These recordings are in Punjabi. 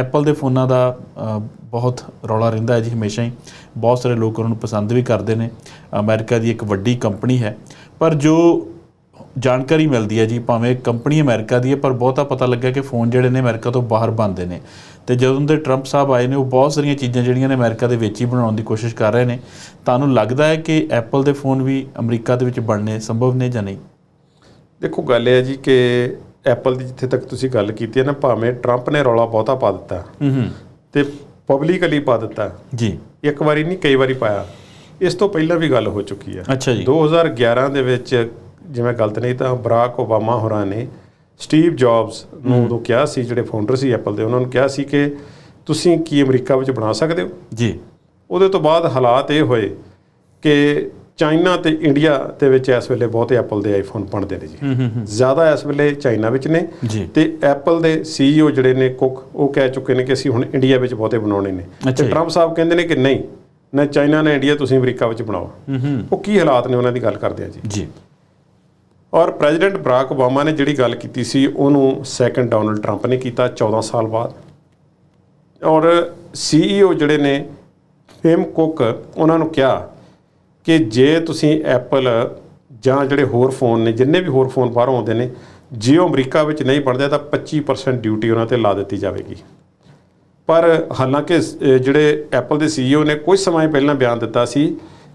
ਐਪਲ ਦੇ ਫੋਨਾਂ ਦਾ ਬਹੁਤ ਰੌਲਾ ਰਹਿੰਦਾ ਹੈ ਜੀ ਹਮੇਸ਼ਾ ਹੀ। ਬਹੁਤ ਸਾਰੇ ਲੋਕ ਉਹਨਾਂ ਨੂੰ ਪਸੰਦ ਵੀ ਕਰਦੇ ਨੇ। ਅਮਰੀਕਾ ਦੀ ਇੱਕ ਵੱਡੀ ਕੰਪਨੀ ਹੈ। ਪਰ ਜੋ ਜਾਣਕਾਰੀ ਮਿਲਦੀ ਹੈ ਜੀ, ਭਾਵੇਂ ਕੰਪਨੀ ਅਮਰੀਕਾ ਦੀ ਹੈ, ਪਰ ਬਹੁਤਾ ਪਤਾ ਲੱਗਿਆ ਕਿ ਫੋਨ ਜਿਹੜੇ ਨੇ ਅਮਰੀਕਾ ਤੋਂ ਬਾਹਰ ਬਣਦੇ ਨੇ। ਤੇ ਜਦੋਂ ਦੇ ਟਰੰਪ ਸਾਹਿਬ ਆਏ ਨੇ, ਉਹ ਬਹੁਤ ਸਾਰੀਆਂ ਚੀਜ਼ਾਂ ਜਿਹੜੀਆਂ ਨੇ ਅਮਰੀਕਾ ਦੇ ਵਿੱਚ ਹੀ ਬਣਾਉਣ ਦੀ ਕੋਸ਼ਿਸ਼ ਕਰ ਰਹੇ ਨੇ। ਤੁਹਾਨੂੰ ਲੱਗਦਾ ਹੈ ਕਿ ਐਪਲ ਦੇ ਫੋਨ ਵੀ ਅਮਰੀਕਾ ਦੇ ਵਿੱਚ ਬਣਨੇ ਸੰਭਵ ਨੇ ਜਾਂ ਨਹੀਂ? ਦੇਖੋ, ਗੱਲ ਇਹ ਹੈ ਜੀ ਕਿ ਐਪਲ ਦੀ ਜਿੱਥੇ ਤੱਕ ਤੁਸੀਂ ਗੱਲ ਕੀਤੀ ਹੈ ਨਾ ਭਾਵੇਂ ਟਰੰਪ ਨੇ ਰੌਲਾ ਬਹੁਤਾ ਪਾ ਦਿੱਤਾ। ਹੂੰ ਹੂੰ। ਤੇ ਪਬਲਿਕਲੀ ਪਾ ਦਿੱਤਾ। ਜੀ। ਇੱਕ ਵਾਰੀ ਨਹੀਂ ਕਈ ਵਾਰੀ ਪਾਇਆ। ਇਸ ਤੋਂ ਪਹਿਲਾਂ ਵੀ ਗੱਲ ਹੋ ਚੁੱਕੀ ਹੈ। ਅੱਛਾ ਜੀ। 2011 ਦੇ ਵਿੱਚ ਜਿਵੇਂ ਗਲਤ ਨਹੀਂ ਤਾਂ ਬਰਾਕ ਓਬਾਮਾ ਹੋਰਾਂ ਨੇ ਸਟੀਵ ਜੌਬਸ ਨੂੰ ਉਦੋਂ ਕਿਹਾ ਸੀ ਜਿਹੜੇ ਫਾਊਂਡਰ ਸੀ ਐਪਲ ਦੇ ਉਹਨਾਂ ਨੂੰ ਕਿਹਾ ਸੀ ਕਿ ਤੁਸੀਂ ਕੀ ਅਮਰੀਕਾ ਵਿੱਚ ਬਣਾ ਸਕਦੇ ਹੋ? ਜੀ। ਉਹਦੇ ਤੋਂ ਬਾਅਦ ਹਾਲਾਤ ਇਹ ਹੋਏ ਕਿ ਚਾਈਨਾ ਤੇ ਇੰਡੀਆ ਦੇ ਵਿੱਚ ਇਸ ਵੇਲੇ ਬਹੁਤੇ ਐਪਲ ਦੇ ਆਈਫੋਨ ਬਣਦੇ ਨੇ ਜੀ। ਜ਼ਿਆਦਾ ਇਸ ਵੇਲੇ ਚਾਈਨਾ ਵਿੱਚ ਨੇ ਤੇ ਐਪਲ ਦੇ ਸੀਈਓ ਜਿਹੜੇ ਨੇ ਕੁੱਕ ਉਹ ਕਹਿ ਚੁੱਕੇ ਨੇ ਕਿ ਅਸੀਂ ਹੁਣ ਇੰਡੀਆ ਵਿੱਚ ਬਹੁਤੇ ਬਣਾਉਣੇ ਨੇ। ਤੇ। ਟਰੰਪ ਸਾਹਿਬ ਕਹਿੰਦੇ ਨੇ ਕਿ ਨਹੀਂ ਨਾ ਚਾਈਨਾ ਨਾ ਇੰਡੀਆ ਤੁਸੀਂ ਅਮਰੀਕਾ ਵਿੱਚ ਬਣਾਓ। ਉਹ ਕੀ ਹਾਲਾਤ ਨੇ ਉਹਨਾਂ ਦੀ ਗੱਲ ਕਰਦੇ ਆ ਜੀ। ਜੀ। ਔਰ ਪ੍ਰੈਜ਼ੀਡੈਂਟ ਬਰਾਕ ਓਬਾਮਾ ਨੇ ਜਿਹੜੀ ਗੱਲ ਕੀਤੀ ਸੀ ਉਹਨੂੰ ਸੈਕੰਡ ਡੋਨਲਡ ਟਰੰਪ ਨੇ ਕੀਤਾ 14 ਸਾਲ ਬਾਅਦ। ਔਰ ਸੀਈਓ ਜਿਹੜੇ ਨੇ ਫੇਮ ਕੁੱਕ ਉਹਨਾਂ ਨੂੰ ਕਿਹਾ ਕਿ ਜੇ ਤੁਸੀਂ ਐਪਲ ਜਾਂ ਜਿਹੜੇ ਹੋਰ ਫੋਨ ਨੇ, ਜਿੰਨੇ ਵੀ ਹੋਰ ਫੋਨ ਬਾਹਰੋਂ ਆਉਂਦੇ ਨੇ, ਜੇ ਉਹ ਅਮਰੀਕਾ ਵਿੱਚ ਨਹੀਂ ਬਣਦੇ, ਤਾਂ 25% ਡਿਊਟੀ ਉਹਨਾਂ ਤੇ ਲਾ ਦਿੱਤੀ ਜਾਵੇਗੀ। ਪਰ ਹਾਲਾਂਕਿ ਜਿਹੜੇ ਐਪਲ ਦੇ ਸੀਈਓ ਨੇ ਕੁਝ ਸਮਾਂ ਪਹਿਲਾਂ ਬਿਆਨ ਦਿੱਤਾ ਸੀ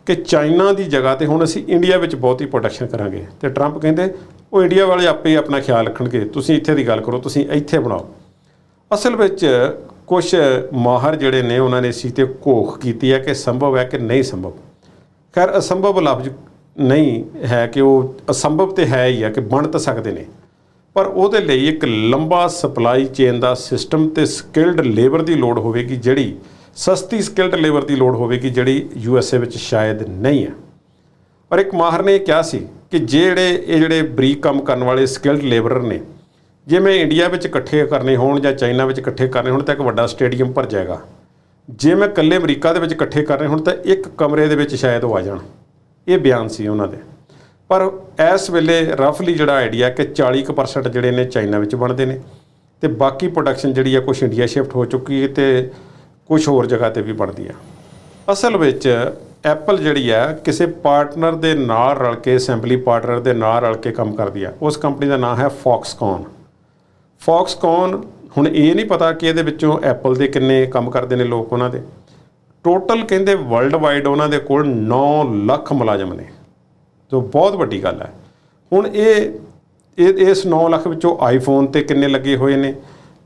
ਕਿ ਚਾਈਨਾ ਦੀ ਜਗ੍ਹਾ ਤੇ ਹੁਣ ਅਸੀਂ ਇੰਡੀਆ ਵਿੱਚ ਬਹੁਤ ਹੀ ਪ੍ਰੋਡਕਸ਼ਨ ਕਰਾਂਗੇ। ਤੇ ਟਰੰਪ ਕਹਿੰਦੇ, ਉਹ ਇੰਡੀਆ ਵਾਲੇ ਆਪੇ ਹੀ ਆਪਣਾ ਖਿਆਲ ਰੱਖਣਗੇ। ਤੁਸੀਂ ਇੱਥੇ ਦੀ ਗੱਲ ਕਰੋ, ਤੁਸੀਂ ਇੱਥੇ ਬਣਾਓ। ਅਸਲ ਵਿੱਚ ਕੁਝ ਮਾਹਰ ਜਿਹੜੇ ਨੇ, ਉਹਨਾਂ ਨੇ ਸੀ ਤੇ ਘੋਖ ਕੀਤੀ ਹੈ ਕਿ ਸੰਭਵ ਹੈ ਕਿ ਨਹੀਂ ਸੰਭਵ। ਖੈਰ, ਅਸੰਭਵ ਲਫ਼ਜ਼ ਨਹੀਂ ਹੈ ਕਿ ਉਹ ਅਸੰਭਵ ਤੇ ਹੈ ਹੀ ਹੈ ਕਿ ਬਣ ਤਾਂ ਸਕਦੇ ਨੇ। ਪਰ ਉਹਦੇ ਲਈ ਇੱਕ ਲੰਬਾ ਸਪਲਾਈ ਚੇਨ ਦਾ ਸਿਸਟਮ ਤੇ ਸਕਿਲਡ ਲੇਬਰ ਦੀ ਲੋੜ ਹੋਵੇਗੀ, ਜਿਹੜੀ ਸਸਤੀ ਸਕਿਲਡ ਲੇਬਰ ਦੀ ਲੋੜ ਹੋਵੇਗੀ, ਜਿਹੜੀ ਯੂ ਐੱਸ ਏ ਵਿੱਚ ਸ਼ਾਇਦ ਨਹੀਂ ਹੈ। ਪਰ ਇੱਕ ਮਾਹਰ ਨੇ ਇਹ ਕਿਹਾ ਸੀ ਕਿ ਜਿਹੜੇ ਇਹ ਜਿਹੜੇ ਬਰੀਕ ਕੰਮ ਕਰਨ ਵਾਲੇ ਸਕਿਲਡ ਲੇਬਰਰ ਨੇ ਜਿਵੇਂ ਇੰਡੀਆ ਵਿੱਚ ਇਕੱਠੇ ਕਰਨੇ ਹੋਣ ਜਾਂ ਚਾਈਨਾ ਵਿੱਚ ਇਕੱਠੇ ਕਰਨੇ ਹੋਣ, ਤਾਂ ਇੱਕ ਵੱਡਾ ਸਟੇਡੀਅਮ ਭਰ ਜਾਏਗਾ। ਜੇ ਮੈਂ ਇਕੱਲੇ ਅਮਰੀਕਾ ਦੇ ਵਿੱਚ ਇਕੱਠੇ ਕਰ ਕਰਨੇ ਹੁਣ ਤਾਂ ਇੱਕ ਕਮਰੇ ਦੇ ਵਿੱਚ ਸ਼ਾਇਦ ਉਹ ਆ ਜਾਣ। ਇਹ ਬਿਆਨ ਸੀ ਉਹਨਾਂ ਦੇ। ਪਰ ਇਸ ਵੇਲੇ ਰਫਲੀ ਜਿਹੜਾ ਆਈਡੀਆ ਕਿ 40% ਜਿਹੜੇ ਨੇ ਚਾਈਨਾ ਵਿੱਚ ਬਣਦੇ ਨੇ ਤੇ ਬਾਕੀ ਪ੍ਰੋਡਕਸ਼ਨ ਜਿਹੜੀ ਆ ਕੁਝ ਇੰਡੀਆ ਸ਼ਿਫਟ ਹੋ ਚੁੱਕੀ ਹੈ ਤੇ ਕੁਝ ਹੋਰ ਜਗ੍ਹਾ ਤੇ ਵੀ ਬਣਦੀ ਆ। ਅਸਲ ਵਿੱਚ ਐਪਲ ਜਿਹੜੀ ਆ ਕਿਸੇ ਪਾਰਟਨਰ ਦੇ ਨਾਲ ਰਲ ਕੇ ਅਸੈਂਬਲੀ ਪਾਰਟਨਰ ਦੇ ਨਾਲ ਰਲ ਕੇ ਕੰਮ ਕਰਦੀ ਆ। ਉਸ ਕੰਪਨੀ ਦਾ ਨਾਮ ਹੈ ਫੌਕਸਕੌਨ ਫੌਕਸਕੌਨ ਹੁਣ ਇਹ ਨਹੀਂ ਪਤਾ ਕਿ ਇਹਦੇ ਵਿੱਚੋਂ ਐਪਲ ਦੇ ਕਿੰਨੇ ਕੰਮ ਕਰਦੇ ਨੇ ਲੋਕ ਉਹਨਾਂ ਦੇ। ਟੋਟਲ ਕਹਿੰਦੇ ਵਰਲਡ ਵਾਈਡ ਉਹਨਾਂ ਦੇ ਕੋਲ 9 ਲੱਖ ਮੁਲਾਜ਼ਮ ਨੇ। ਜੋ ਬਹੁਤ ਵੱਡੀ ਗੱਲ ਹੈ। ਹੁਣ ਇਹ ਇਹ, ਇਸ 9 ਲੱਖ ਵਿੱਚੋਂ ਆਈਫੋਨ ਤੇ ਕਿੰਨੇ ਲੱਗੇ ਹੋਏ ਨੇ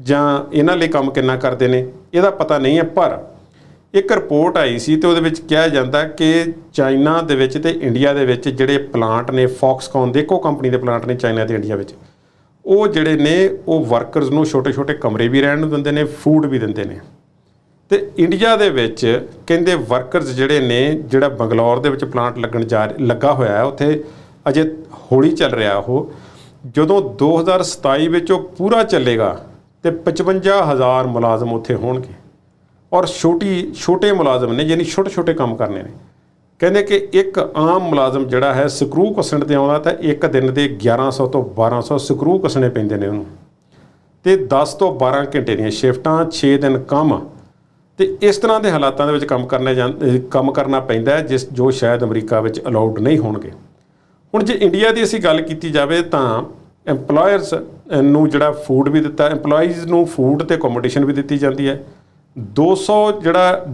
ਜਾਂ ਇਹਨਾਂ ਲਈ ਕੰਮ ਕਿੰਨਾ ਕਰਦੇ ਨੇ, ਇਹਦਾ ਪਤਾ ਨਹੀਂ ਹੈ, ਪਰ ਇੱਕ ਰਿਪੋਰਟ ਆਈ ਸੀ ਤੇ ਉਹਦੇ ਵਿੱਚ ਕਿਹਾ ਜਾਂਦਾ ਕਿ ਚਾਈਨਾ ਦੇ ਵਿੱਚ ਤੇ ਇੰਡੀਆ ਦੇ ਵਿੱਚ ਜਿਹੜੇ ਪਲਾਂਟ ਨੇ ਫੌਕਸਕੌਨ ਦੇਖੋ ਕੰਪਨੀ ਦੇ ਪਲਾਂਟ ਨੇ ਚਾਈਨਾ ਤੇ ਇੰਡੀਆ ਵਿੱਚ। ਉਹ ਜਿਹੜੇ ਨੇ, ਉਹ ਵਰਕਰਸ ਨੂੰ ਛੋਟੇ-ਛੋਟੇ ਕਮਰੇ ਵੀ ਰਹਿਣ ਨੂੰ ਦਿੰਦੇ ਨੇ ਫੂਡ ਵੀ ਦਿੰਦੇ ਨੇ। ਤੇ ਇੰਡੀਆ ਦੇ ਵਿੱਚ ਕਹਿੰਦੇ ਵਰਕਰਸ ਜਿਹੜੇ ਨੇ, ਜਿਹੜਾ ਬੰਗਲੌਰ ਦੇ ਵਿੱਚ ਪਲਾਂਟ ਲੱਗਣ ਜਾ ਲੱਗਾ ਹੋਇਆ ਹੈ, ਉੱਥੇ ਅਜੇ ਹੌਲੀ ਚੱਲ ਰਿਹਾ ਉਹ। ਜਦੋਂ 2027 ਵਿੱਚ ਉਹ ਪੂਰਾ ਚੱਲੇਗਾ, ਤੇ 55000 ਮੁਲਾਜ਼ਮ ਉੱਥੇ ਹੋਣਗੇ। ਔਰ ਛੋਟੀ, ਛੋਟੇ ਮੁਲਾਜ਼ਮ ਨੇ, ਯਾਨੀ ਛੋਟੇ ਛੋਟੇ ਕੰਮ ਕਰਨੇ ਨੇ। ਕਹਿੰਦੇ ਕਿ ਇੱਕ ਆਮ ਮੁਲਾਜ਼ਮ ਜਿਹੜਾ ਹੈ ਸਕਰੂ ਕੱਸਣ ਤੇ ਆਉਂਦਾ ਤਾਂ ਇੱਕ ਦਿਨ ਦੇ 1100 ਤੋਂ 1200 ਸਕਰੂ ਕੱਸਣੇ ਪੈਂਦੇ ਨੇ ਉਹਨੂੰ। ਤੇ 10 ਤੋਂ 12 ਘੰਟੇ ਦੀਆਂ ਸ਼ਿਫਟਾਂ 6 ਦਿਨ ਕੰਮ। ਤੇ ਇਸ ਤਰ੍ਹਾਂ ਦੇ ਹਾਲਾਤਾਂ ਦੇ ਵਿੱਚ ਕੰਮ ਕਰਨੇ ਜਾਂ ਕੰਮ ਕਰਨਾ ਪੈਂਦਾ ਹੈ, ਜਿਸ ਜੋ ਸ਼ਾਇਦ ਅਮਰੀਕਾ ਵਿੱਚ ਅਲਾਉਡ ਨਹੀਂ ਹੋਣਗੇ। ਹੁਣ ਜੇ ਇੰਡੀਆ ਦੀ ਅਸੀਂ ਗੱਲ ਕੀਤੀ ਜਾਵੇ ਤਾਂ EMPLOYERS ਨੂੰ ਜਿਹੜਾ ਫੂਡ ਵੀ ਦਿੱਤਾ, EMPLOYEES ਨੂੰ ਫੂਡ ਤੇ ਅਕੋਮੋਡੇਸ਼ਨ ਵੀ ਦਿੱਤੀ ਜਾਂਦੀ ਹੈ। 200 ਜਿਹੜਾ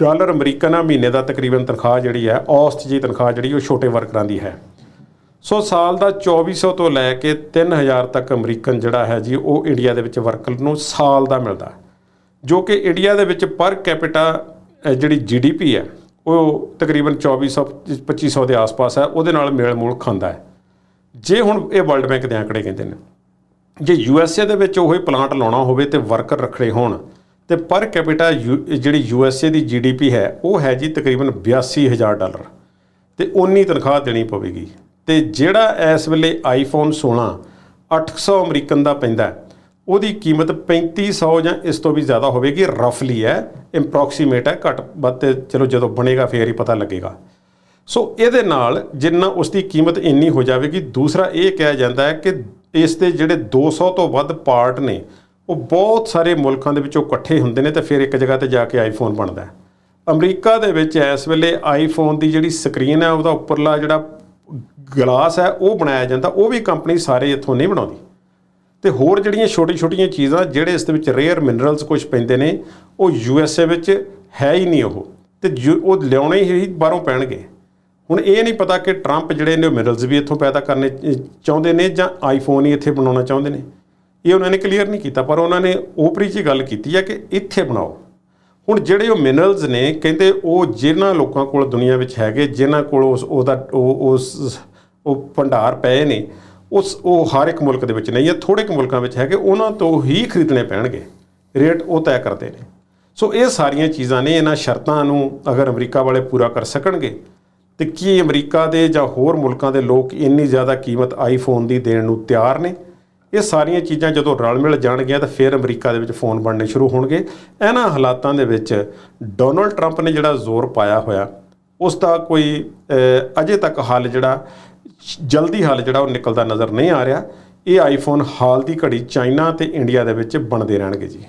ਡਾਲਰ ਅਮਰੀਕਨ ਆ ਮਹੀਨੇ ਦਾ ਤਕਰੀਬਨ ਤਨਖਾਹ ਜਿਹੜੀ ਹੈ ਔਸਤ ਜੀ ਤਨਖਾਹ ਜਿਹੜੀ ਉਹ ਛੋਟੇ ਵਰਕਰਾਂ ਦੀ ਹੈ। ਸੋ ਸਾਲ ਦਾ 2400 ਤੋਂ ਲੈ ਕੇ 3000 ਤੱਕ ਅਮਰੀਕਨ ਜਿਹੜਾ ਹੈ ਜੀ ਉਹ ਇੰਡੀਆ ਦੇ ਵਿੱਚ ਵਰਕਰ ਨੂੰ ਸਾਲ ਦਾ ਮਿਲਦਾ ਜੋ ਕਿ ਇੰਡੀਆ ਦੇ ਵਿੱਚ ਪਰ ਕੈਪੀਟਾ ਅ, ਜਿਹੜੀ ਜੀਡੀਪੀ ਹੈ ਉਹ ਤਕਰੀਬਨ 2400 2500 ਦੇ ਆਸ-ਪਾਸ ਹੈ ਉਹਦੇ ਨਾਲ ਮੇਲ ਮੂਲ ਖਾਂਦਾ ਹੈ। ਜੇ ਹੁਣ ਇਹ ਵਰਲਡ ਬੈਂਕ ਦੇ ਆંકੜੇ ਕਹਿੰਦੇ ਨੇ ਜੇ ਯੂਐਸਏ ਦੇ ਵਿੱਚ ਉਹੀ ਪਲਾਂਟ ਲਾਉਣਾ ਹੋਵੇ ਤੇ ਵਰਕਰ ਰੱਖਣੇ ਹੋਣ ਤੇ ਪਰ ਕੈਪੀਟਾ ਜਿਹੜੀ ਯੂ ਐੱਸ ਏ ਦੀ ਜੀਡੀਪੀ ਹੈ, ਉਹ ਹੈ ਜੀ ਤਕਰੀਬਨ 82000 ਡਾਲਰ। ਤੇ ਉਨੀ ਤਨਖਾਹ ਦੇਣੀ ਪਵੇਗੀ। ਤੇ ਜਿਹੜਾ ਇਸ ਵੇਲੇ ਆਈਫੋਨ 16 800 ਅਮਰੀਕਨ ਦਾ ਪੈਂਦਾ ਉਹਦੀ ਕੀਮਤ 3500 ਜਾਂ ਇਸ ਤੋਂ ਵੀ ਜ਼ਿਆਦਾ ਹੋਵੇਗੀ, ਰਫਲੀ ਹੈ ਇੰਪਰੋਕਸੀਮੇਟ ਹੈ, ਘੱਟ ਵੱਧ ਤੇ ਚਲੋ ਜਦੋਂ ਬਣੇਗਾ ਫੇਰ ਹੀ ਪਤਾ ਲੱਗੇਗਾ। ਸੋ ਇਹਦੇ ਨਾਲ ਜਿੰਨਾ ਉਸ ਦੀ ਕੀਮਤ ਇੰਨੀ ਹੋ ਜਾਵੇਗੀ, ਦੂਸਰਾ ਇਹ ਕਿਹਾ ਜਾਂਦਾ ਹੈ ਕਿ ਇਸ ਦੇ ਜਿਹੜੇ 200 ਤੋਂ ਵੱਧ ਪਾਰਟ ਨੇ ਉਹ ਬਹੁਤ ਸਾਰੇ ਮੁਲਕਾਂ ਦੇ ਵਿੱਚੋਂ ਇਕੱਠੇ ਹੁੰਦੇ ਨੇ ਤੇ ਫਿਰ ਇੱਕ ਜਗ੍ਹਾ ਤੇ ਜਾ ਕੇ ਆਈਫੋਨ ਬਣਦਾ ਹੈ। ਅਮਰੀਕਾ ਦੇ ਵਿੱਚ ਇਸ ਵੇਲੇ ਆਈਫੋਨ ਦੀ ਜਿਹੜੀ ਸਕਰੀਨ ਹੈ, ਉਹਦਾ ਉੱਪਰਲਾ ਜਿਹੜਾ ਗਲਾਸ ਹੈ, ਉਹ ਬਣਾਇਆ ਜਾਂਦਾ। ਉਹ ਵੀ ਕੰਪਨੀ ਸਾਰੇ ਇੱਥੋਂ ਨਹੀਂ ਬਣਾਉਂਦੀ। ਤੇ ਹੋਰ ਜਿਹੜੀਆਂ ਛੋਟੀ-ਛੋਟੀਆਂ ਚੀਜ਼ਾਂ, ਜਿਹੜੇ ਇਸ ਦੇ ਵਿੱਚ ਰੇਅਰ ਮਿਨਰਲਸ ਕੁਝ ਪੈਂਦੇ ਨੇ, ਉਹ ਯੂ ਐਸ ਏ ਵਿੱਚ ਹੈ ਹੀ ਨਹੀਂ ਉਹ। ਤੇ ਯੂ- ਉਹ ਲਿਆਉਣੇ ਹੀ ਬਾਹਰੋਂ ਪੈਣਗੇ। ਹੁਣ ਇਹ ਨਹੀਂ ਪਤਾ ਕਿ ਟਰੰਪ ਜਿਹੜੇ ਨੇ ਮਿਨਰਲਸ ਵੀ ਇੱਥੋਂ ਪੈਦਾ ਕਰਨੇ ਚਾਹੁੰਦੇ ਨੇ ਜਾਂ ਆਈਫੋਨ ਹੀ ਇੱਥੇ ਬਣਾਉਣਾ ਚਾਹੁੰਦੇ ਨੇ। ਇਹ ਉਹਨਾਂ ਨੇ ਕਲੀਅਰ ਨਹੀਂ ਕੀਤਾ, ਪਰ ਉਹਨਾਂ ਨੇ ਓਪਰੀ 'ਚ ਹੀ ਗੱਲ ਕੀਤੀ ਹੈ ਕਿ ਇੱਥੇ ਬਣਾਓ। ਹੁਣ ਜਿਹੜੇ ਉਹ ਮਿਨਰਲਸ ਨੇ, ਕਹਿੰਦੇ ਉਹ ਜਿਨ੍ਹਾਂ ਲੋਕਾਂ ਕੋਲ ਦੁਨੀਆ ਵਿੱਚ ਹੈਗੇ, ਜਿਨ੍ਹਾਂ ਕੋਲ ਉਸ ਉਹਦਾ ਉਹ ਉਸ ਉਹ ਭੰਡਾਰ ਪਏ ਨੇ, ਉਸ ਉਹ ਹਰ ਇੱਕ ਮੁਲਕ ਦੇ ਵਿੱਚ ਨਹੀਂ ਹੈ ਥੋੜੇ ਕੁ ਮੁਲਕਾਂ ਵਿੱਚ ਹੈਗੇ, ਉਹਨਾਂ ਤੋਂ ਹੀ ਖਰੀਦਣੇ ਪੈਣਗੇ। ਰੇਟ ਉਹ ਤੈਅ ਕਰਦੇ ਨੇ। ਸੋ ਇਹ ਸਾਰੀਆਂ ਚੀਜ਼ਾਂ ਨੇ, ਇਹਨਾਂ ਸ਼ਰਤਾਂ ਨੂੰ ਅਗਰ ਅਮਰੀਕਾ ਵਾਲੇ ਪੂਰਾ ਕਰ ਸਕਣਗੇ, ਤੇ ਕੀ ਅਮਰੀਕਾ ਦੇ ਜਾਂ ਹੋਰ ਮੁਲਕਾਂ ਦੇ ਲੋਕ ਇੰਨੀ ਜ਼ਿਆਦਾ ਕੀਮਤ ਆਈਫੋਨ ਦੀ ਦੇਣ ਨੂੰ ਤਿਆਰ ਨੇ? ਇਹ ਸਾਰੀਆਂ ਚੀਜ਼ਾਂ ਜਦੋਂ ਰਲ ਮਿਲ ਜਾਣਗੀਆਂ ਤਾਂ ਫਿਰ ਅਮਰੀਕਾ ਦੇ ਵਿੱਚ ਫੋਨ ਬਣਨੇ ਸ਼ੁਰੂ ਹੋਣਗੇ। ਇਹਨਾਂ ਹਾਲਾਤਾਂ ਦੇ ਵਿੱਚ ਡੋਨਲਡ ਟਰੰਪ ਨੇ ਜਿਹੜਾ ਜ਼ੋਰ ਪਾਇਆ ਹੋਇਆ, ਉਸ ਦਾ ਕੋਈ ਅਜੇ ਤੱਕ ਹੱਲ ਜਿਹੜਾ, ਜਲਦੀ ਹੱਲ ਜਿਹੜਾ ਉਹ ਨਿਕਲਦਾ ਨਜ਼ਰ ਨਹੀਂ ਆ ਰਿਹਾ। ਇਹ ਆਈਫੋਨ ਹਾਲ ਦੀ ਘੜੀ ਚਾਈਨਾ ਤੇ ਇੰਡੀਆ ਦੇ ਵਿੱਚ ਬਣਦੇ ਰਹਿਣਗੇ ਜੀ।